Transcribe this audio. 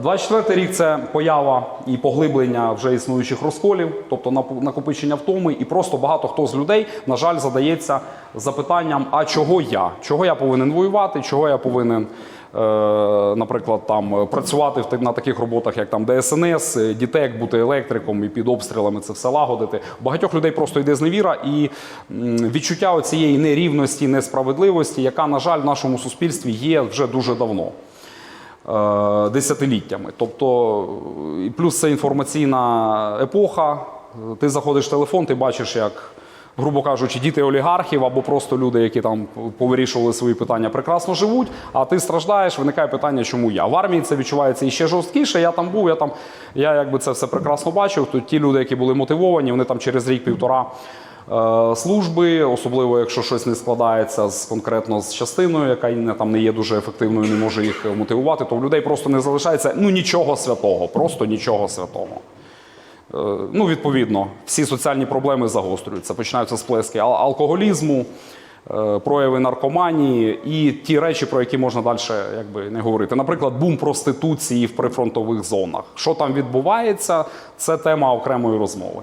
24 рік це поява і поглиблення вже існуючих розколів, тобто накопичення втоми, і просто багато хто з людей, на жаль, задається запитанням: а чого я? Чого я повинен воювати? Чого я повинен, е, наприклад, там працювати на таких роботах, як там ДСНС, дітек, бути електриком і під обстрілами це все лагодити. Багатьох людей просто йде зневіра і відчуття цієї нерівності, несправедливості, яка, на жаль, в нашому суспільстві є вже дуже давно. Е, Десятиліттями. Тобто, плюс це інформаційна епоха. Ти заходиш в телефон, ти бачиш, як, грубо кажучи, діти олігархів або просто люди, які там повирішували свої питання, прекрасно живуть, а ти страждаєш, виникає питання, чому я. В армії це відчувається іще жорсткіше. Я там був, я там, я якби це все прекрасно бачив. То ті люди, які були мотивовані, вони там через рік-півтора. Е, Служби, особливо якщо щось не складається з конкретно з частиною, яка там не є дуже ефективною, не може їх мотивувати, то в людей просто не залишається ну нічого святого, просто нічого святого. Е, Ну, відповідно, всі соціальні проблеми загострюються. Починаються сплески алкоголізму, е, прояви наркоманії і ті речі, про які можна далі якби, не говорити. Наприклад, бум проституції в прифронтових зонах. Що там відбувається, це тема окремої розмови.